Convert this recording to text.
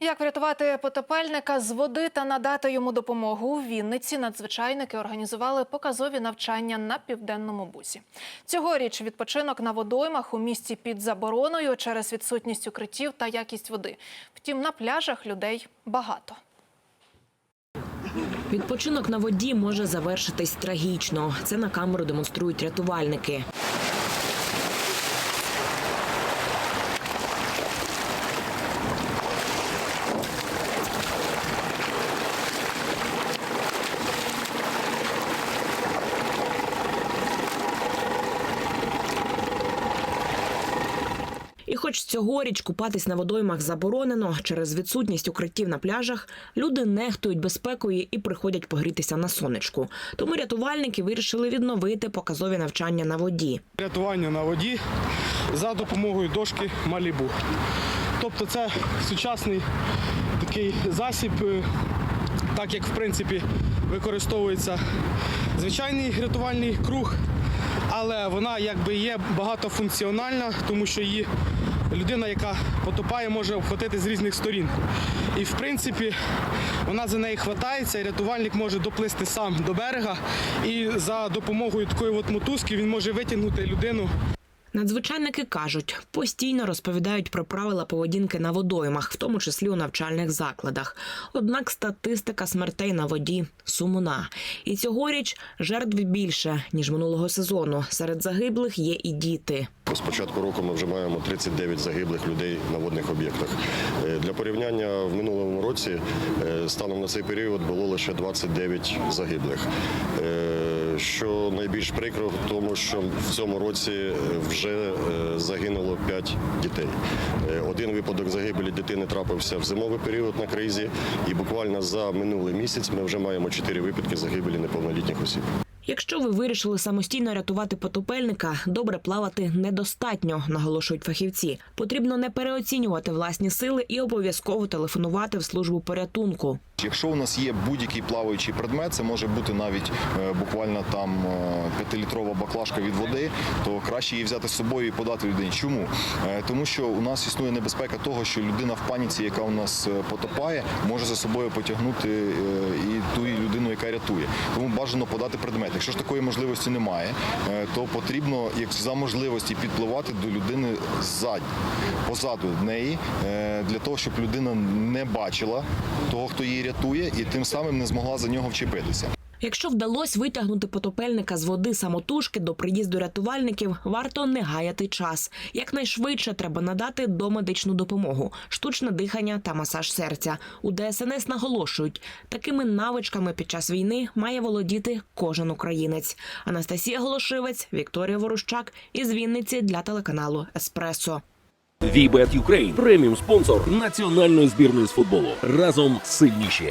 Як врятувати потопельника з води та надати йому допомогу у Вінниці? Надзвичайники організували показові навчання на південному бусі. Цьогоріч відпочинок на водоймах у місті під забороною через відсутність укриттів та якість води. Втім, на пляжах людей багато. Відпочинок на воді може завершитись трагічно. Це на камеру демонструють рятувальники. Хоч цьогоріч купатись на водоймах заборонено через відсутність укриттів на пляжах, люди нехтують безпекою і приходять погрітися на сонечку. Тому рятувальники вирішили відновити показові навчання на воді. рятування на воді за допомогою дошки Малібу. Тобто це сучасний такий засіб, е, так як в принципі використовується звичайний рятувальний круг, але вона якби є багатофункціональна, тому що її людина, яка потопає, може обхватити з різних сторін. І в принципі вона за неї хватається, і рятувальник може доплисти сам до берега, і за допомогою такої от мотузки він може витягнути людину Надзвичайники кажуть, постійно розповідають про правила поведінки на водоймах, в тому числі у навчальних закладах. Однак статистика смертей на воді сумна. І цьогоріч жертв більше ніж минулого сезону. Серед загиблих є і діти. З початку року ми вже маємо 39 загиблих людей на водних об'єктах. Е, Для порівняння в минулому році е, станом на цей період було лише 29 загиблих. Е, Що найбільш прикро тому, що в цьому році е, вже е, загинуло 5 дітей. Е, Один випадок загибелі дитини трапився в зимовий період на кризі, і буквально за минулий місяць ми вже маємо 4 випадки загибелі неповнолітніх осіб. Якщо ви вирішили самостійно рятувати потопельника, добре плавати недостатньо, наголошують фахівці. Потрібно не переоцінювати власні сили і обов'язково телефонувати в службу порятунку. Якщо у нас є будь-який плаваючий предмет, це може бути навіть е, буквально там е, п'ятилітрова баклажка від води, то краще її взяти з собою і подати людині. Чому? Е, Тому що у нас існує небезпека того, що людина в паніці, яка у нас потопає, може за собою потягнути і ту людину, яка рятує. Тому бажано подати предмет. Якщо ж такої можливості немає, е, то потрібно як за можливості підпливати до людини ззаді, позаду неї, е, для того, щоб людина не бачила того, хто її рятує, і тим самим не змогла за нього вчепитися. Якщо вдалося витягнути потопельника з води самотужки до приїзду рятувальників, варто не гаяти час. Якнайшвидше треба надати домедичну допомогу, штучне дихання та масаж серця. У ДСНС наголошують, такими навичками під час війни має володіти кожен українець. Анастасія Голошивець, Вікторія Ворущак із Вінниці для телеканалу Еспресо. Вібет Юкрейн преміум спонсор національної збірної з футболу. Разом сильніші.